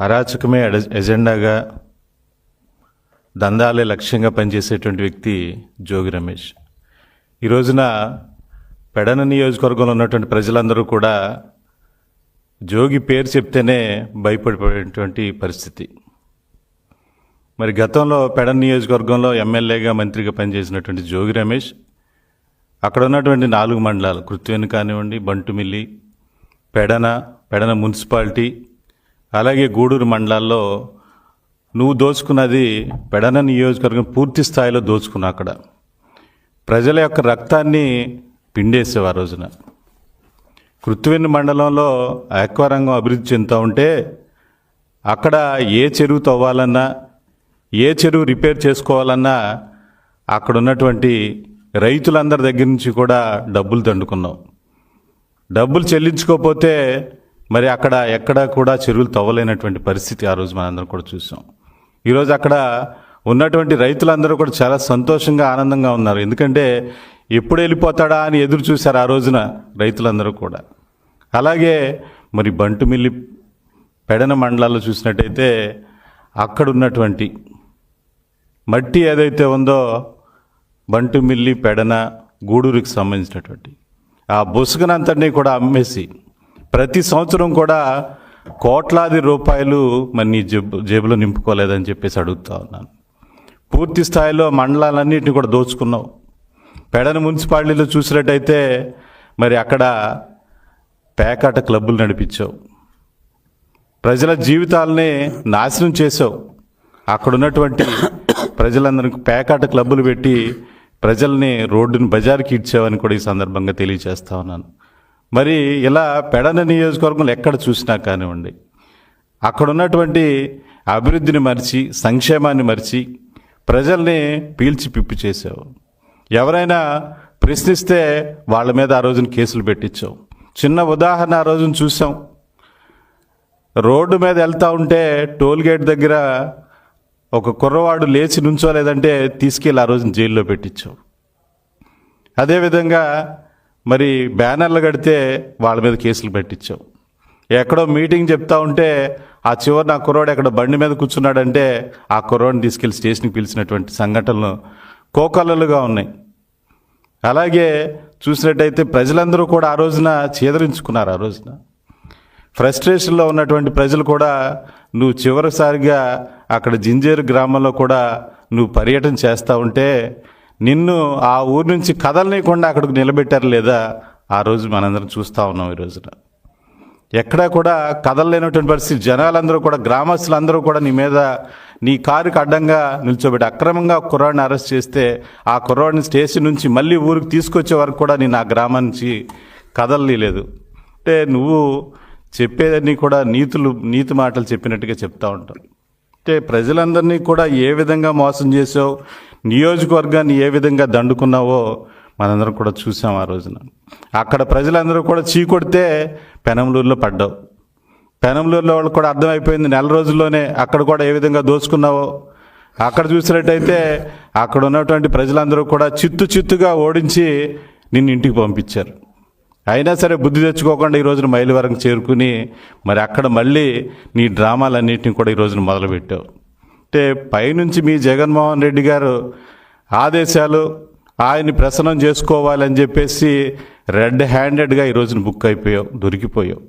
అరాచకమే ఎజెండాగా దందాలే లక్ష్యంగా పనిచేసేటువంటి వ్యక్తి జోగి రమేష్. ఈ రోజున పెడన నియోజకవర్గంలో ఉన్నటువంటి ప్రజలందరూ కూడా జోగి పేరు చెప్తేనే భయపడిపోయేటువంటి పరిస్థితి. మరి గతంలో పెడన నియోజకవర్గంలో ఎమ్మెల్యేగా మంత్రిగా పనిచేసినటువంటి జోగి రమేష్ అక్కడ ఉన్నటువంటి నాలుగు మండలాలు కృత్వేను కానివ్వండి బంటుమిల్లి పెడన పెడన మున్సిపాలిటీ అలాగే గూడూరు మండలాల్లో నువ్వు దోచుకున్నది పెడన నియోజకవర్గం పూర్తి స్థాయిలో దోచుకున్నా అక్కడ. ప్రజల యొక్క రక్తాన్ని పిండేసేవి ఆ రోజున. కృత్వెన్ను మండలంలో ఆక్వారంగం అభివృద్ధి చెందుతూ ఉంటే అక్కడ ఏ చెరువు తవ్వాలన్నా ఏ చెరువు రిపేర్ చేసుకోవాలన్నా అక్కడ ఉన్నటువంటి రైతులందరి దగ్గర నుంచి కూడా డబ్బులు దండుకున్నాం. డబ్బులు చెల్లించుకోకపోతే మరి అక్కడ ఎక్కడ కూడా చెరువులు తవ్వలేనటువంటి పరిస్థితి ఆ రోజు మనందరం కూడా చూసాం. ఈరోజు అక్కడ ఉన్నటువంటి రైతులందరూ కూడా చాలా సంతోషంగా ఆనందంగా ఉన్నారు. ఎందుకంటే ఎప్పుడు వెళ్ళిపోతాడా అని ఎదురు చూశారు ఆ రోజున రైతులందరూ కూడా. అలాగే మరి బంటుమిల్లి పెడన మండలాల్లో చూసినట్టయితే అక్కడ ఉన్నటువంటి మట్టి ఏదైతే ఉందో బంటుమిల్లి పెడన గూడూరుకి సంబంధించినటువంటి ఆ బొసుగునంతటినీ కూడా అమ్మేసి ప్రతి సంవత్సరం కూడా కోట్లాది రూపాయలు మరి నీ జేబు జేబులో నింపుకోలేదని చెప్పేసి అడుగుతా ఉన్నాను. పూర్తి స్థాయిలో మండలాలన్నింటినీ కూడా దోచుకున్నావు. పెడన మున్సిపాలిటీలో చూసినట్టయితే మరి అక్కడ పేకాట క్లబ్బులు నడిపించావు. ప్రజల జీవితాలని నాశనం చేసావు అక్కడ ఉన్నటువంటి ప్రజలందరికీ పేకాట క్లబ్బులు పెట్టి ప్రజల్ని రోడ్డుని బజార్కి ఇచ్చావని కూడా ఈ సందర్భంగా తెలియజేస్తా ఉన్నాను. మరి ఇలా పెడన నియోజకవర్గంలో ఎక్కడ చూసినా కానివ్వండి అక్కడ ఉన్నటువంటి అభివృద్ధిని మరిచి సంక్షేమాన్ని మరిచి ప్రజల్ని పీల్చి పిప్పి చేసావు ఎవరైనా ప్రశ్నిస్తే వాళ్ళ మీద ఆ రోజున కేసులు పెట్టించావు. చిన్న ఉదాహరణ ఆ రోజున చూసాం. రోడ్డు మీద వెళ్తా ఉంటే టోల్ గేట్ దగ్గర ఒక కుర్రవాడు లేచి నుంచోలేదంటే తీసుకెళ్ళి ఆ రోజున జైల్లో పెట్టించావు. అదేవిధంగా మరి బ్యానర్లు కడితే వాళ్ళ మీద కేసులు పెట్టించావు ఎక్కడో మీటింగ్ చెప్తా ఉంటే ఆ చివరి నా కుర్రోడు ఎక్కడ బండి మీద కూర్చున్నాడంటే ఆ కుర్రోడిని తీసుకెళ్ళి స్టేషన్కి పిలిచినటువంటి సంఘటనలు కోకలలుగా ఉన్నాయి. అలాగే చూసినట్టయితే ప్రజలందరూ కూడా ఆ రోజున చేదరించుకున్నారు. ఆ రోజున ఫ్రస్ట్రేషన్లో ఉన్నటువంటి ప్రజలు కూడా నువ్వు చివరిసారిగా అక్కడ జింజేరు గ్రామంలో కూడా నువ్వు పర్యటన చేస్తూ ఉంటే నిన్ను ఆ ఊరు నుంచి కదలనీయకుండా అక్కడికి నిలబెట్టారు లేదా? ఆ రోజు మనందరం చూస్తూ ఉన్నాం ఈ రోజున. ఎక్కడా కూడా కదలలేనటువంటి పరిస్థితి. జనాలందరూ కూడా గ్రామస్తులందరూ కూడా నీ మీద నీ కారుకి అడ్డంగా నిల్చోబెట్టి అక్రమంగా కుర్రాడిని అరెస్ట్ చేస్తే ఆ కుర్రాడిని స్టేషన్ నుంచి మళ్ళీ ఊరికి తీసుకొచ్చే వరకు కూడా నేను ఆ గ్రామం నుంచి కదలలేదు అంటే నువ్వు చెప్పేదన్నీ కూడా నీతులు నీతి మాటలు చెప్పినట్టుగా చెప్తా ఉంటావు. అంటే ప్రజలందరినీ కూడా ఏ విధంగా మోసం చేసావు నియోజకవర్గాన్ని ఏ విధంగా దండుకున్నావో మనందరం కూడా చూసాం ఆ రోజున. అక్కడ ప్రజలందరూ కూడా చీకొడితే పెనంలూరులో పడ్డావు. పెనంలూరులో వాళ్ళకి కూడా అర్థమైపోయింది నెల రోజుల్లోనే అక్కడ కూడా ఏ విధంగా దోచుకున్నావో అక్కడ చూసినట్టయితే అక్కడ ఉన్నటువంటి ప్రజలందరూ కూడా చిత్తు చిత్తుగా ఓడించి నిన్ను ఇంటికి పంపించారు. అయినా సరే బుద్ధి తెచ్చుకోకుండా ఈ రోజున మైలు వరకు చేరుకుని మరి అక్కడ మళ్ళీ నీ డ్రామాలన్నింటినీ కూడా ఈ రోజున మొదలుపెట్టావు. అంటే పైనుంచి మీ జగన్మోహన్ రెడ్డి గారు ఆదేశాలు ఆయన్ని ప్రసన్నం చేసుకోవాలని చెప్పేసి రెడ్ హ్యాండెడ్గా ఈ రోజున బుక్ అయిపోయావు దొరికిపోయావు.